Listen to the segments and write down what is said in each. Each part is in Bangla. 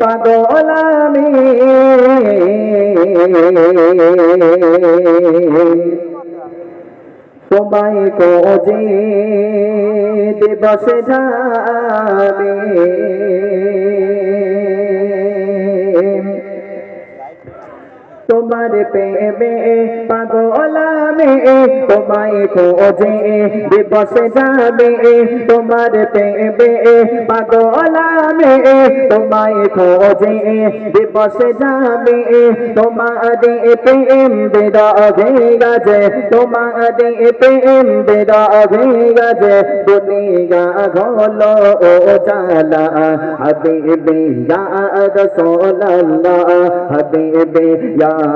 পাগল আমি। তোমায় কোজে দিবসে যাবে তোমার প্রেমে পাগল আমি তোমায় খোঁজে, দিবসে যাবে, তোমার প্রেমে পাগল আমি তোমায় খোঁজে, দিবসে যাবে, তোমার প্রেম বিরাগে গাজে, তোমার প্রেম বিরাগে গাজে, দুনিয়া ঘলো ও জালা হাবিবি ইয়া রাসূলুল্লাহ হাবিবি ইয়া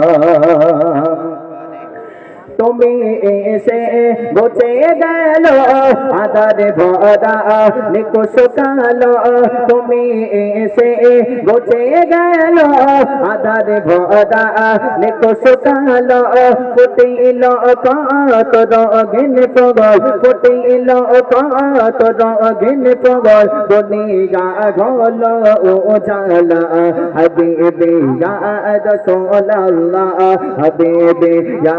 No. তুমি এসে গোছে গেল আদারে ভরা নিকুশ কালো তুমি এসে গোছে গেল আদারে ভরা নিকুশ কালো ফুটিল কত রগিন পগল ফুটিল কত রগিন পগল দুনিয়া ঘল ও জালা হাবিবি ইয়া রাসূলুল্লাহ হাবিবি ইয়া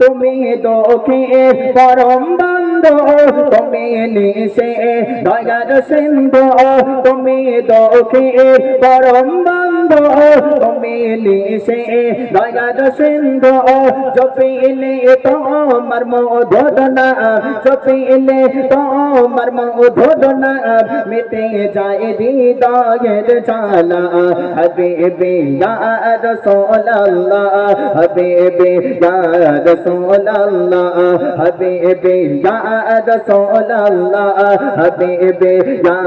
তুমি দোখে পরম বন্ধ তুমি নিশে দয়ার সিন্ধু তুমি দোখে পরম বন্ধ তুমি নিশে দয়ার সিন্ধু জপিলে তোমার মধুরনা জপিলে তোমার মধুরনা মিটে যায় হৃদয়ের জালা হাবিবি ইয়া রাসূলুল্লাহ হাবিবি ইয়া রাসূলুল্লাহ হাবিবি ইয়া রাসূলুল্লাহ হাবিবি ইয়া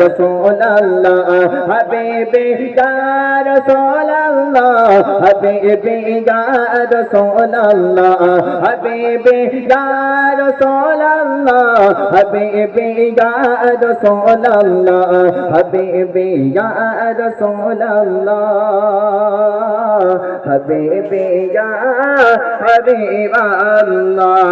রাসূলুল্লাহ আল্লাহ, হাবিবি গার সোলাল্লাহ হাবিবি গার সোলাল্লাহ হাবিবি গার সোলাল্লাহ হাবিবি গার সোলাল্লাহ হাবিবি গার সোলাল্লাহ হাবিবি গা হাবিব আল্লাহ